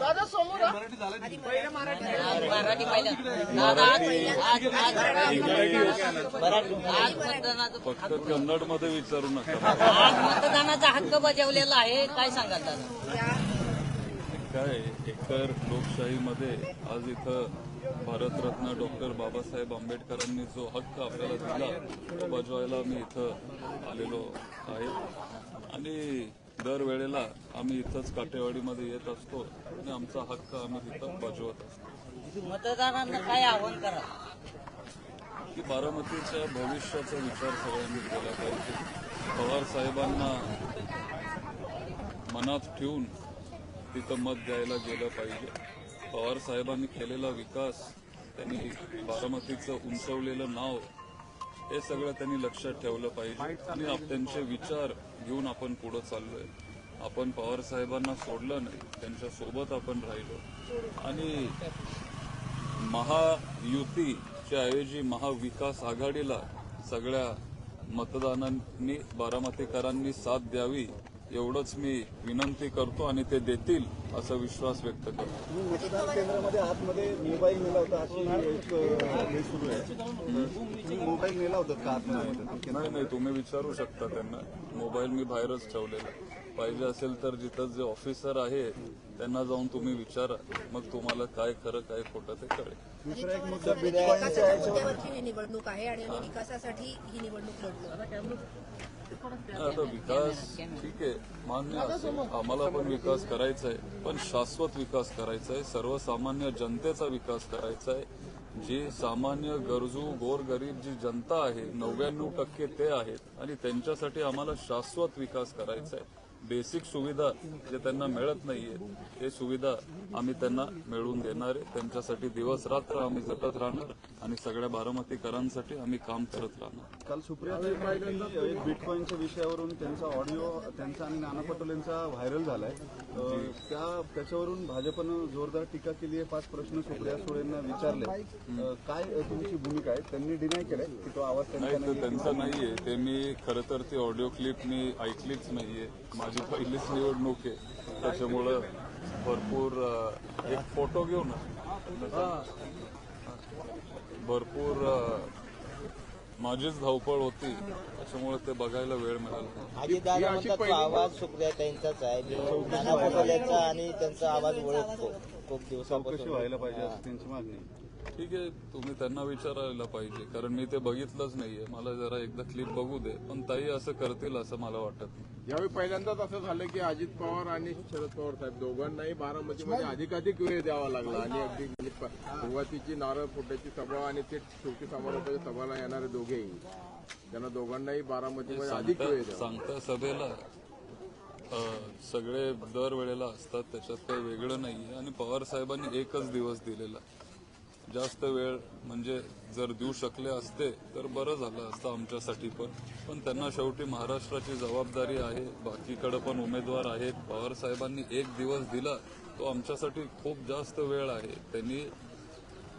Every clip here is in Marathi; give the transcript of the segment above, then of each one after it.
दादा समोर मराठी पहिलं दादा आज आज आज फक्त कन्नडमध्ये विचारू नका आज मतदानाचा हक्क बजावलेला आहे. काय सांगाल दादा? काय एकतर लोकशाहीमध्ये आज इथं भारतरत्न डॉक्टर बाबासाहेब आंबेडकरांनी जो हक्क आपल्याला दिला तो बजवायला मी इथं आलेलो आहे. आणि दरवेळेला आम्ही इथंच काटेवाडीमध्ये येत असतो आणि आमचा हक्क आम्ही तिथं बजवत असतो. मतदारांना काय आव्हान करा? की बारामतीच्या भविष्याचा विचार सगळ्यांनी केला पाहिजे. पवार साहेबांना मनात ठेवून तिथं मत द्यायला गेलं पाहिजे. पवार साहेबांनी केलेला विकास त्यांनी बारामतीचं उंचवलेलं नाव हे सगळं त्यांनी लक्षात ठेवलं पाहिजे. आणि त्यांचे विचार घेऊन आपण पुढे चाललोय. आपण पवार साहेबांना सोडलं नाही त्यांच्यासोबत आपण राहिलो. आणि महायुतीच्या ऐवजी महाविकास आघाडीला सगळ्या मतदानांनी बारामतीकरांनी साथ द्यावी एवढंच मी विनंती करतो आणि ते देतील असा विश्वास व्यक्त करतो. मतदान केंद्रामध्ये आतमध्ये मोबाईल नेला होता अशी सुरू आहे. मोबाईल नेला होता का आतमध्ये? नाही नाही तुम्ही विचारू शकता त्यांना. मोबाईल मी बाहेरच ठेवलेला पाहिजे असेल तर जिथं जे ऑफिसर आहे त्यांना जाऊन तुम्ही विचारा. मग तुम्हाला काय खरं काय खोटं ते कळेल. दुसरा एक मुद्दा विकासाच्या मुद्द्यावरची ही निवडणूक आहे आणि आम्ही विकासासाठी ही निवडणूक लढलो? आता विकास ठीक आहे मान्य असेल. आम्हाला पण विकास करायचा आहे. पण शाश्वत विकास करायचा आहे. सर्वसामान्य जनतेचा विकास करायचा आहे. जी सामान्य गरजू गोरगरीब जी जनता आहे नव्याण्णव टक्के ते आहेत. आणि त्यांच्यासाठी आम्हाला शाश्वत विकास करायचा आहे. बेसिक सुविधा जे त्यांना मिळत नाहीये ते सुविधा आम्ही त्यांना मिळवून देणार आहे. त्यांच्यासाठी दिवस रात्र आम्ही झटत राहणार आणि सगळ्या बारामतीकरांसाठी आम्ही काम करत राहणार. काल एक बिटकॉईनच्या विषयावरून त्यांचा ऑडिओ त्यांचा आणि नाना पटोलेंचा व्हायरल झालाय. त्या त्याच्यावरून भाजपनं जोरदार टीका केली आहे पाच प्रश्न सुप्रिया सुळेंना विचारले. काय तुमची भूमिका आहे? त्यांनी डिनाय केलंय की तो आवाज त्यांचा नाही तर नाहीये. त्यांचं नाहीये. ते मी खरं तर ती ऑडिओ क्लिप मी ऐकलीच नाहीये. माझी पहिलीच निवडणूक आहे. त्याच्यामुळं भरपूर एक फोटो घेऊ ना. भरपूर माझीच धावपळ होती. त्याच्यामुळे ते बघायला वेळ मिळाला आवाज सुप्रियाताईंचाच आहे. आणि त्यांचा आवाज ओळखतो. खूप दिवसापासून. व्हायला पाहिजे असं त्यांची मागणी. ठीक आहे तुम्ही त्यांना विचारायला पाहिजे. कारण मी ते बघितलंच नाहीये. मला जरा एकदा क्लिप बघू दे. पण ताई असं करतील असं मला वाटत नाही. यावेळी पहिल्यांदाच असं झालं की अजित पवार आणि शरद पवार साहेब दोघांनाही बारामतीमध्ये अधिकाधिक वेळ द्यावा लागला. आणि अगदी म्हणजे सुरुवातीची नारळ फोड्याची सभा आणि ते शेवटी समारोपाच्या सभाला येणारे दोघेही. त्यांना दोघांनाही बारामतीमध्ये अधिक वेळ सांगता द्यावा. सांगता सभेला अं, सगळे दरवेळेला असतात. त्याच्यात काही वेगळं नाहीये. आणि पवार साहेबांनी एकच दिवस दिलेला. जास्त वेळ म्हणजे जर देऊ शकले असते तर बरं झालं असतं आमच्यासाठी पण. पण त्यांना शेवटी महाराष्ट्राची जबाबदारी आहे. बाकीकडे पण उमेदवार आहेत. पवार साहेबांनी एक दिवस दिला तो आमच्यासाठी खूप जास्त वेळ आहे. त्यांनी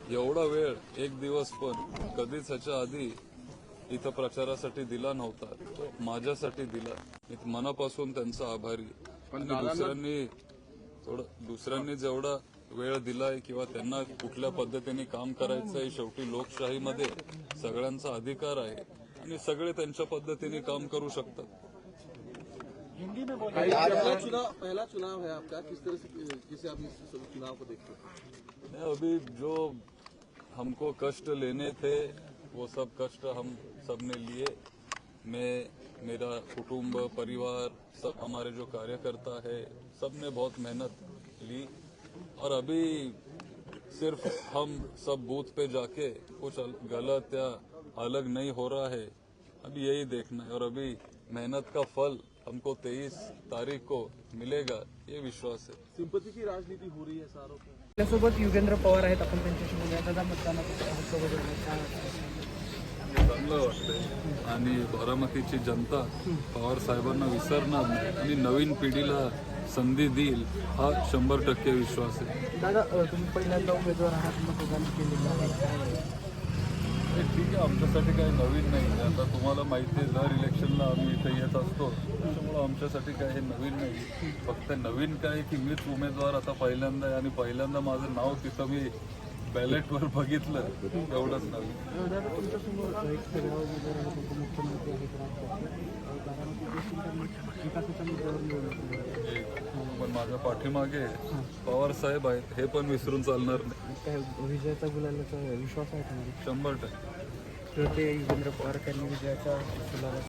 एवढा वेळ एक दिवस पण कधीच ह्याच्या आधी इथं प्रचारासाठी दिला नव्हता. तो माझ्यासाठी दिला. मी मनापासून त्यांचा आभारी. आणि दुसऱ्यांनी थोडं दुसऱ्यांनी जेवढा वेळ दिलाय किंवा त्यांना कुठल्या पद्धतीने काम करायचंय शेवटी लोकशाहीमध्ये सगळ्यांचा अधिकार आहे आणि सगळे त्यांच्या पद्धतीने काम करू शकतात. पहला चुनाव पहला चुनाव है आपका. किस तरह से किसे आप इस चुनाव को देखते हो? अभी जो हमको कष्ट लेने थे वो सब कष्ट हम सबने लिए। मैं मेरा कुटुंब परिवार सब हमारे जो कार्यकर्ता है सबने बहुत मेहनत ली। और अभी सिर्फ हम सब बूथ पे जाके कुछ गलत या अलग नहीं हो रहा है। अभी यही देखना है। और अभी मेहनत का फल हमको 23 तारीख को मिलेगा ये विश्वास है। सिंपत्ती की राजनीति हो रही है है आपल्यासोबत युगेंद्र पवार आहेत आपण त्यांच्याशी बोलूया. दादा मतदानाचा हक्क? चांगलं वाटतंय. आणि बारामतीची जनता पवार साहेबांना विसरणार नाही. आणि नवीन पिढीला संधी देईल हा शंभर टक्के विश्वास आहे. दादा अ, तुम्ही पहिल्यांदा उमेदवार आहात मतदान केलेलं आहे हे ठीक आहे आमच्यासाठी काही नवीन नाही आहे. आता तुम्हाला माहिती आहे दर इलेक्शनला आम्ही इथे येत असतो. त्याच्यामुळं आमच्यासाठी काय हे नवीन नाही फक्त नवीन काय की मीच उमेदवार आता पहिल्यांदा आहे आणि पहिल्यांदा माझं नाव तिथं मी बॅलेटवर बघितलं. एक. पण माझ्या पाठीमागे पवार साहेब आहेत हे पण विसरून चालणार नाही काय विजयाचा गुलालाचा विश्वास आहे शंभर टक्के ते युगेंद्र पवार त्यांनी विजयाच्या गुलाला